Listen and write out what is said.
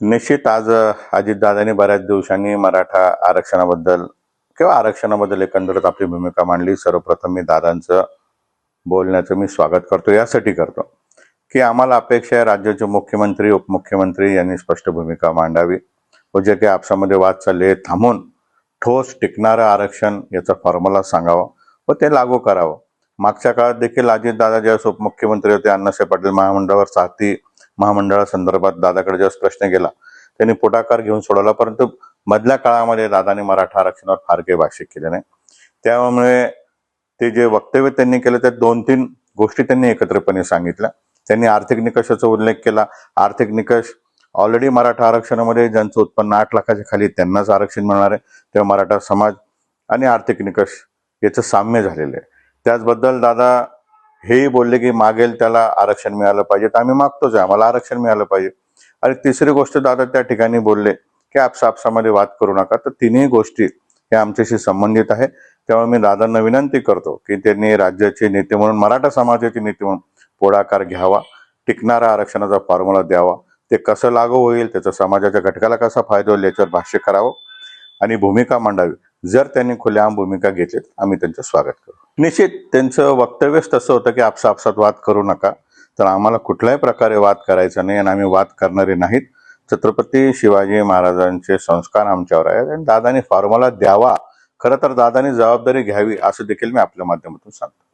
निश्चित आज अजितदादांनी बऱ्याच दिवसांनी मराठा आरक्षणाबद्दल किंवा आरक्षणाबद्दल एकंदरीत आपली भूमिका मांडली. सर्वप्रथम मी दादांचं बोलण्याचं मी स्वागत करतो. यासाठी करतो की आम्हाला अपेक्षा आहे राज्याचे मुख्यमंत्री उपमुख्यमंत्री यांनी स्पष्ट भूमिका मांडावी. व जे काही आपसामध्ये वाद चालले थांबून ठोस टिकणारं आरक्षण याचा फॉर्म्युला सांगावा व ते लागू करावं. मागच्या काळात देखील अजितदादा ज्यावेळेस उपमुख्यमंत्री होते अण्णासाहेब पाटील महामंडळावर साथी महामंडळासंदर्भात दादाकडे जेव्हा प्रश्न गेला त्यांनी पुढाकार घेऊन सोडवला परंतु मधल्या काळामध्ये दादाने मराठा आरक्षणावर फार काही भाष्य केले नाही. त्यामुळे ते जे वक्तव्य त्यांनी केलं त्यात दोन तीन गोष्टी त्यांनी एकत्रपणे सांगितल्या. त्यांनी आर्थिक निकषाचा उल्लेख केला. आर्थिक निकष ऑलरेडी मराठा आरक्षणामध्ये ज्यांचं उत्पन्न आठ लाखाच्या खाली त्यांनाच आरक्षण मिळणार आहे. तेव्हा मराठा समाज आणि आर्थिक निकष याचं साम्य झालेलं आहे. त्याचबद्दल दादा हेही बोलले की मागेल त्याला आरक्षण मिळालं पाहिजे तर आम्ही मागतोच आहे आम्हाला आरक्षण मिळालं पाहिजे. आणि तिसरी गोष्ट दादा त्या ठिकाणी बोलले की आपसा आपसामध्ये वाद करू नका. तर तिन्ही गोष्टी या आमच्याशी संबंधित आहे. त्यामुळे मी दादांना विनंती करतो की त्यांनी राज्याचे नेते म्हणून मराठा समाजाचे नेते म्हणून पुढाकार घ्यावा. टिकणारा आरक्षणाचा फॉर्म्युला द्यावा. ते कसं लागू होईल त्याचा समाजाच्या घटकाला कसा फायदा होईल याच्यावर भाष्य करावं. आणि भूमिका मांडावी. जर त्यांनी खुलेआम भूमिका घेतली आम्ही त्यांचं स्वागत करू निश्चित त्यांचं वक्तव्यच तसं होतं की आपसा आपसात वाद करू नका. तर आम्हाला कुठल्याही प्रकारे वाद करायचा नाही आणि आम्ही वाद करणारे नाहीत. छत्रपती शिवाजी महाराजांचे संस्कार आमच्यावर आहेत आणि दादाने फॉर्म्युला द्यावा. खरं तर दादाने जबाबदारी घ्यावी असं देखील मी आपल्या माध्यमातून सांगतो.